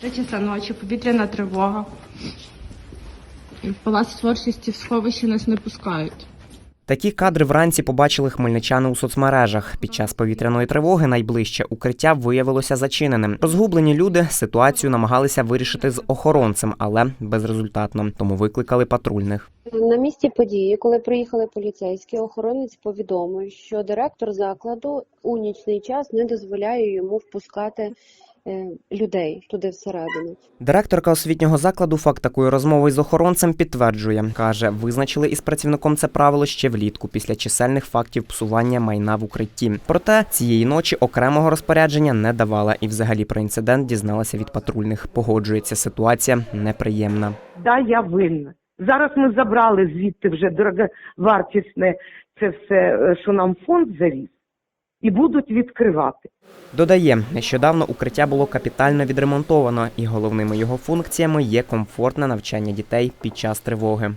Три часа ночі, повітряна тривога. В палац творчості в сховище нас не пускають. Такі кадри вранці побачили хмельничани у соцмережах. Під час повітряної тривоги найближче укриття виявилося зачиненим. Розгублені люди ситуацію намагалися вирішити з охоронцем, але безрезультатно. Тому викликали патрульних. На місці події, коли приїхали поліцейські, охоронець повідомив, що директор закладу у нічний час не дозволяє йому впускати людей туди всередину. Директорка освітнього закладу факт такої розмови з охоронцем підтверджує. каже, визначили із працівником це правило ще влітку після чисельних фактів псування майна в укритті. Проте цієї ночі окремого розпорядження не давала і взагалі про інцидент дізналася від патрульних. Погоджується, ситуація неприємна. Да, я винна. Зараз ми забрали звідти вже дороговартісне це все, е, що нам фонд завіз, і будуть відкривати. Додає, нещодавно укриття було капітально відремонтовано, і головними його функціями є комфортне навчання дітей під час тривоги.